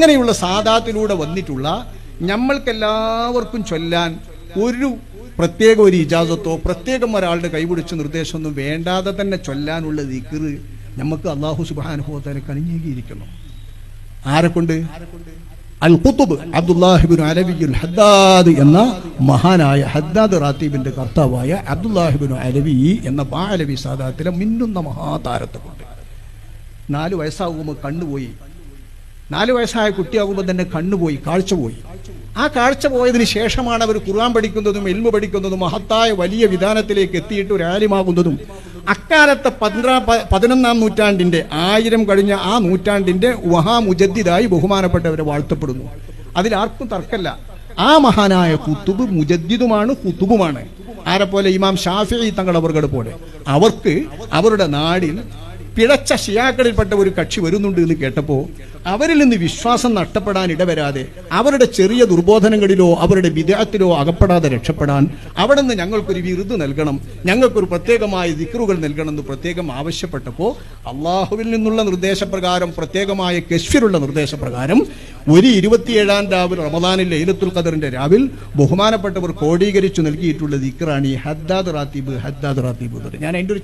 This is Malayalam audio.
അങ്ങനെയുള്ള സാദാത്തിലൂടെ വന്നിട്ടുള്ള നമ്മൾക്കെല്ലാവർക്കും ചൊല്ലാൻ ഒരു പ്രത്യേക ഒരു ഇജാസത്തോ പ്രത്യേകം ഒരാളുടെ കൈപിടിച്ച നിർദ്ദേശമൊന്നും വേണ്ടാതെ തന്നെ ചൊല്ലാനുള്ള ദിക്കറ് നമുക്ക് അള്ളാഹു സുബാനുഭവത്തിന് കണിഞ്ഞേകിയിരിക്കുന്നു ആരെക്കൊണ്ട്? കൊണ്ട് അൽ കുത്തുബ് അബ്ദുല്ലാഹിബിൻ അലവിയുൽ ഹദ്ദാദ് എന്ന മഹാനായ ഹദ്ദാദ് റാത്തീബിന്റെ കർത്താവായ അബ്ദുല്ലാഹിബിൻ അലവി എന്ന ബാലവി സാദാത്തിലെ മിന്നുന്ന മഹാതാരത്തെ കൊണ്ട് നാല് വയസ്സാകുമ്പോൾ കണ്ണുപോയി നാല് വയസ്സായ കുട്ടിയാകുമ്പോൾ തന്നെ കണ്ണുപോയി കാഴ്ച പോയി. ആ കാഴ്ച പോയതിന് ശേഷമാണ് അവർ ഖുർആൻ പഠിക്കുന്നതും എൽമ പഠിക്കുന്നതും മഹത്തായ വലിയ വിധാനത്തിലേക്ക് എത്തിയിട്ട് ഒരു ആലിമാകുന്നതും. അക്കാലത്തെ പന്ത്രാ പ- പതിനൊന്നാം നൂറ്റാണ്ടിന്റെ ആയിരം കഴിഞ്ഞ ആ നൂറ്റാണ്ടിന്റെ മഹാമുജദ്ദിദായി ബഹുമാനപ്പെട്ടവരെ വാഴ്ത്തപ്പെടുന്നു. അതിലാർക്കും തർക്കല്ല. ആ മഹാനായ കുത്തുബ് മുജദ്ദിദുമാണ് കുത്തുബുമാണ്. ആരെപ്പോലെ ഇമാം ഷാഫി തങ്ങളവർകൾ പോലെ. അവർക്ക് അവരുടെ നാടിൽ പിഴച്ച ഷിയാക്കളിൽപ്പെട്ട ഒരു കക്ഷി വരുന്നുണ്ട് എന്ന് കേട്ടപ്പോൾ അവരിൽ നിന്ന് വിശ്വാസം നഷ്ടപ്പെടാൻ ഇടവരാതെ അവരുടെ ചെറിയ ദുർബോധനങ്ങളിലോ അവരുടെ വിദേഹത്തിലോ അകപ്പെടാതെ രക്ഷപ്പെടാൻ അവിടെ നിന്ന് ഞങ്ങൾക്കൊരു വിരുദ് നൽകണം ഞങ്ങൾക്കൊരു പ്രത്യേകമായ ദിക്റുകൾ നൽകണം എന്ന് പ്രത്യേകം ആവശ്യപ്പെട്ടപ്പോൾ അള്ളാഹുവിൽ നിന്നുള്ള നിർദ്ദേശപ്രകാരം പ്രത്യേകമായ കശ്മീരുള്ള നിർദ്ദേശപ്രകാരം ഒരു ഇരുപത്തിയേഴാം രാവിൽ റമദാനിൽ ലൈലത്തുൽ ഖദറിന്റെ രാവിൽ ബഹുമാനപ്പെട്ടവർ കോടീകരിച്ചു നൽകിയിട്ടുള്ള ദിക്റാണ് ഈ ഹദ്ദാദ് റാത്തീബ് ഹദ്ദാദ് റാത്തീബ് ഞാൻ അതിന്റെ ഒരു